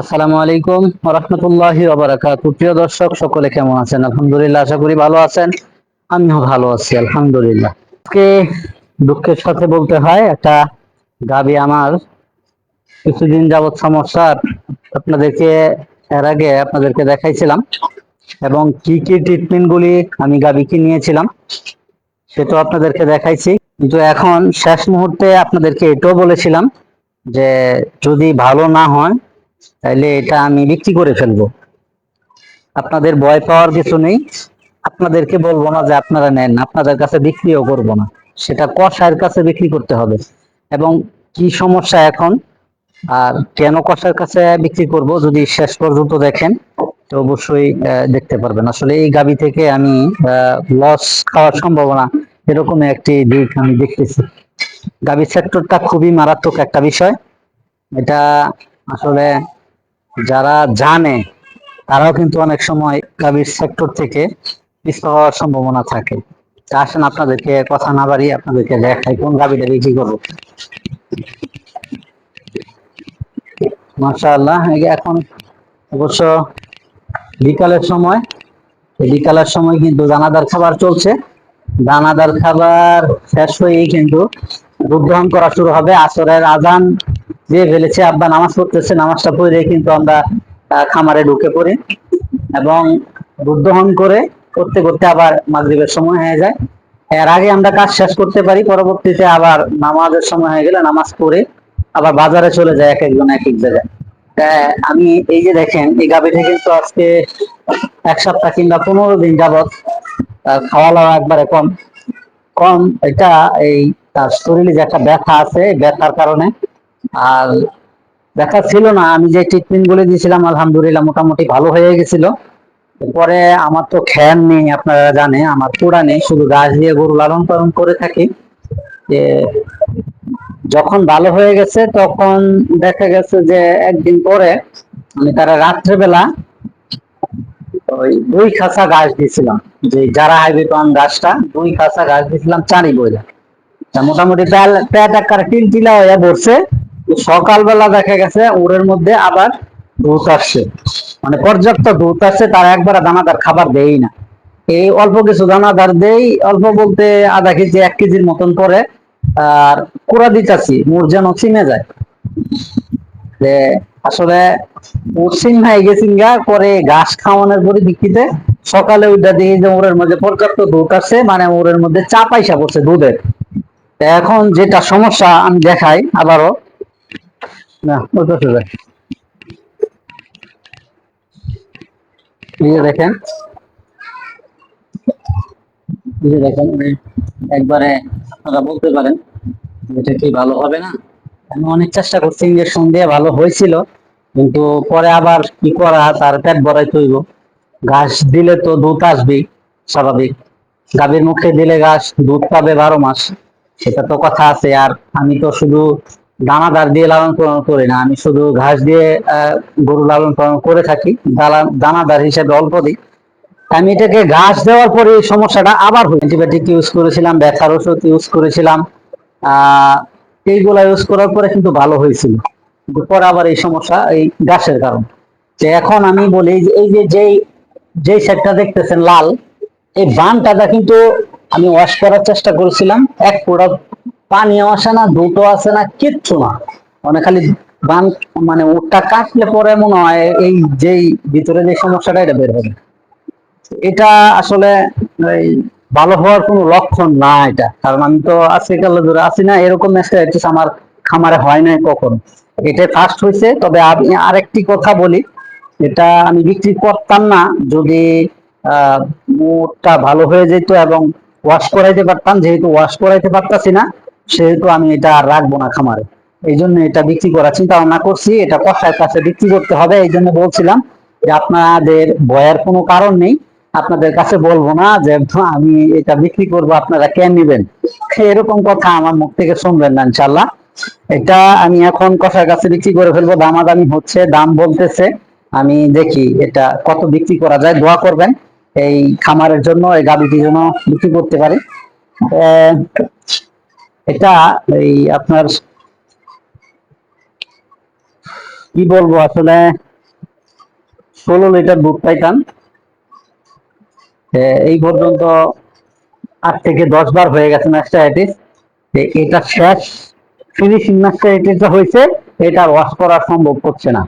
আসসালামু আলাইকুম রহমতুল্লাহি ওবারাকাতু প্রিয় দর্শক, সকলে কেমন আছেন? আলহামদুলিল্লাহ, আশা করি ভালো আছেন। আমিও ভালো আছি, আলহামদুলিল্লাহ। আজকে দুঃখের সাথে বলতে হয়, একটা গাবি আমার কিছুদিন যাবৎ সমস্যা আপনাদেরকে, এর আগে আপনাদেরকে দেখাইছিলাম এবং কি কি ট্রিটমেন্ট গুলি আমি গাবিকে নিয়েছিলাম সেটাও আপনাদেরকে দেখাইছি। কিন্তু এখন শেষ মুহূর্তে আপনাদেরকে এটাও বলেছিলাম যে যদি ভালো না হয় তাইলে এটা আমি বিক্রি করে ফেলব। আপনাদের ভয় পাওয়ার কিছু নেই। আপনাদেরকে বলব না যে আপনারা নেন, আপনাদের কাছে বিক্রিও করব না। সেটা কষায়ের কাছে বিক্রি করতে হবে। এবং কি সমস্যা এখন? আর কেন কষার কাছে বিক্রি করব যদি শেষ পর্যন্ত দেখেন, তো অবশ্যই দেখতে পারবেন। আসলে এই গাবি থেকে আমি লস খাওয়ার সম্ভাবনা এরকম একটি দিক আমি দেখতেছি। গাবি সেক্টরটা খুবই মারাত্মক একটা বিষয়। এটা আসলে যারা জানে, তারাও কিন্তু অনেক সময় গাভীর সেক্টর থেকে পিছপা হওয়ার সম্ভাবনা থাকে। আসেন আপনাদেরকে কথা না বাড়িয়ে আপনাদেরকে দেখাই কোন গাভীটা বিক্রি করব। মাশাআল্লাহ এখন অবশ্য বিকালের সময় বিকালের সময় কিন্তু দানাদার খাবার চলছে। দানাদার খাবার শেষ হয়েই কিন্তু দুধ গ্রহণ করা শুরু হবে। আসরের আজান দিয়ে ফেলেছে। আব্বা নামাজ পড়তেছে, নামাজটা পড়ে কিন্তু আমরা খামারে ঢুকে পড়ি এবং দুধ করে করতে করতে আবার মাগরিবের সময় হয়ে যায়। এর আগে আমরা কাজ শেষ করতে পারি, পরবর্তীতে আবার নামাজের সময় হয়ে গেলে নামাজ পড়ে আবার বাজারে চলে যায় এক একজন এক এক জায়গায়। আমি এই যে দেখেন, এই গাভীটা কিন্তু আজকে এক সপ্তাহ কিংবা পনেরো দিন যাবৎ খাওয়া দাওয়া একবারে কম। কম, এটা এই তার শরীরে যে একটা ব্যথা আছে ব্যথার কারণে আর ব্যথা ছিল না, আমি যে ট্রিটমেন্ট বলে দিয়েছিলাম, আলহামদুলিল্লাহ মোটামুটি ভালো হয়ে গেছিল। পরে আমার তো খ্যান নেই, আপনারা জানে আমার পুরা নেই, শুধু গাছ দিয়ে গরু লালন পালন করে থাকি। যে যখন ভালো হয়ে গেছে, তখন দেখা গেছে যে একদিন পরে আমি তারা রাত্রেবেলা ওই দুই খাসা গাছ দিয়েছিলাম। যে যারা হাইব্রিড গাছটা, দুই খাসা গাছ দিয়েছিলাম চারি বইলা। মোটামুটি প্যাট আকার টিলটিলা হয়ে পড়ছে সকালবেলা দেখা গেছে ওরের মধ্যে আবার দুধ আসছে। মানে পর্যাপ্ত দুধ আসছে, তার একবার দানাদার খাবার দেই না। এই অল্প কিছু দানাদার দেই, অল্প বলতে আধা কেজি, এক কেজির মতন পরে, আর কুড়া দিতাছি মোর যেন চিনে যায়। আসলে পশ্চিম হয়ে গেছিন গা, পরে ঘাস খাওয়ানোর পরিপ্রেক্ষিতে সকালে ওইটা দিয়ে যে ওরের মধ্যে পর্যাপ্ত দুধ আছে মানে ওরের মধ্যে চা পয়সা পড়ছে দুধের। এখন যেটা সমস্যা আমি দেখাই আবারও না পাশে যাই। এই দেখেন। এই দেখেন একবারে আপনারা বলতে পারেন, এটা কি ভালো হবে না? আমি অনেক চেষ্টা করছি ইঞ্জেকশন দিয়ে, ভালো হয়েছিল, কিন্তু পরে আবার কি করা, তার পেট ভরাই তৈব। ঘাস দিলে তো দুধ আসবেই, স্বাভাবিক। গাভীর মুখে দিলে ঘাস দুধ পাবে বারো মাস, সেটা তো কথা আছে। আর আমি তো শুধু দানাদার দিয়ে লালন পালন করি না। আমি শুধু ঘাস দিয়ে গরু লালন পালন করে থাকি। দানাদার হিসেবে অল্প দিই। আমি এটাকে ঘাস দেওয়ার পরে এই সমস্যাটা আবার হয়। অ্যান্টিবায়োটিক ইউজ করেছিলাম, ব্যথার ওষুধ ইউজ করেছিলাম। আহ, এইগুলা ইউজ করার পরে কিন্তু ভালো হয়েছিল। পরে আবার এই সমস্যা এই ঘাসের কারণ। যে এখন আমি বলি এই যে যেই যেই সেটটা দেখতেছেন লাল, এই বানটাটা কিন্তু আমি ওয়াশ করার চেষ্টা করেছিলাম। এক ফোঁটা পানিও আসে না, দুটো আসে না, কিচ্ছু না। মানে খালি বান মানে ওটা কাটলে পরে মনে হয় এই যেই ভিতরে যে সমস্যাটা, এটা বের হবে। এটা আসলে ভালো হওয়ার কোনো লক্ষণ না এটা। কারণ আমি তো আজকাল ধরে আছি না, এরকম আমার খামারে হয় নাই কখনো। এটা ফার্স্ট হয়েছে, তবে আমি আরেকটি কথা বলি। এটা আমি বিক্রি করতাম না, যদি, আহ ভালো হয়ে যেত এবং ওয়াশ করাইতে পারতাম, যেহেতু ওয়াশ করাইতে পারতাছি না সেহেতু আমি এটা আর রাখব না খামারে। এই জন্য এটা বিক্রি করার চিন্তা ভাবনা করছি, এটা কষার কাছে বিক্রি করতে হবে, এই জন্য বলছিলাম যে আপনাদের ভয়ের কোনো কারণ নেই। আপনাদের কাছে বলব না যে আমি এটা বিক্রি করব, আপনারা কেন নেবেন? এরকম কথা আমার মুখ থেকে শুনবেন না ইনশাল্লাহ এটা আমি এখন কষার কাছে বিক্রি করে ফেলব, দামাদামি হচ্ছে, দাম বলতেছে। আমি দেখি এটা কত বিক্রি করা যায়, দোয়া করবেন এই খামারের জন্য, এই গাবিটির জন্য বিক্রি করতে পারি। এটা এই আপনার কি বলব আসলে ষোলো লিটার দুধ পাইতাম। এই পর্যন্ত আট থেকে দশ বার হয়ে গেছে ম্যাস্টাইটিস এটা শেষ ফিনিশিং ম্যাস্টাইটিসটা হয়েছে, এটা ওয়াশ করা সম্ভব হচ্ছে না।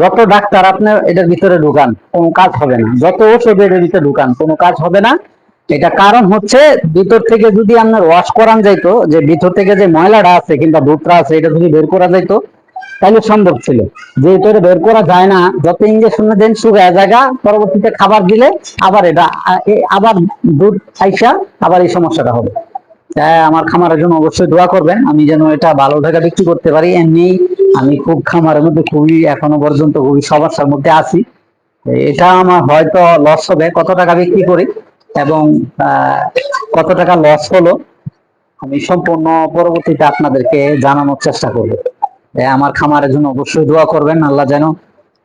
যত ডাক্তার আপনার এটার ভিতরে ঢুকান, কোনো কাজ হবে না। যত ওষুধ এটার ভিতরে ঢুকান, কোনো কাজ হবে না। এটা কারণ হচ্ছে ভিতর থেকে যদি আপনার ওয়াশ করান যাইতো, যে ভিতর থেকে যে ময়লাটা আছে কিংবা দুধটা আছে, এটা যদি বের করা যাইতো তাহলে সম্ভব ছিল। যেহেতু এটা বের করা যায় না, যত ইঞ্জেকশন দেন শুকায় জায়গা পরবর্তীতে খাবার দিলে আবার এটা আবার দুধ আইসা আবার এই সমস্যাটা হবে। তাই আমার খামারের জন্য অবশ্যই দোয়া করবেন, আমি যেন এটা ভালো টাকা বিক্রি করতে পারি। এমনি আমি খুব খামারের মধ্যে খুবই, এখনও পর্যন্ত খুবই সমস্যার মধ্যে আছি। এটা আমার হয়তো লস হবে, কত টাকা বিক্রি করি? এবং কত টাকা লস হলো, আমি সম্পূর্ণ পরবর্তীতে আপনাদেরকে জানানোর চেষ্টা করব। আমার খামারের জন্য অবশ্যই দোয়া করবেন, আল্লাহ যেন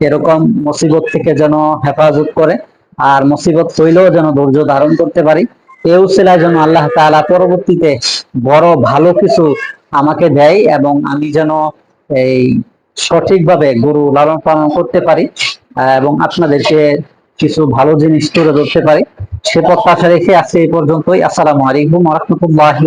এরকম মুসিবত থেকে যেন হেফাজত করে, আর মুসিবত হইলেও যেন ধৈর্য ধারণ করতে পারি। এ উসিলায় যেন আল্লাহ তাআলা পরবর্তীতে বড় ভালো কিছু আমাকে দেয় এবং আমি যেন এই সঠিকভাবে গরু লালন পালন করতে পারি এবং আপনাদেরকে কিছু ভালো জিনিস তুলে ধরতে পারি। সে প্রত্যাশা রেখে আজকে এই পর্যন্তই। আসসালামু আলাইকুম রহমতুল্লাহ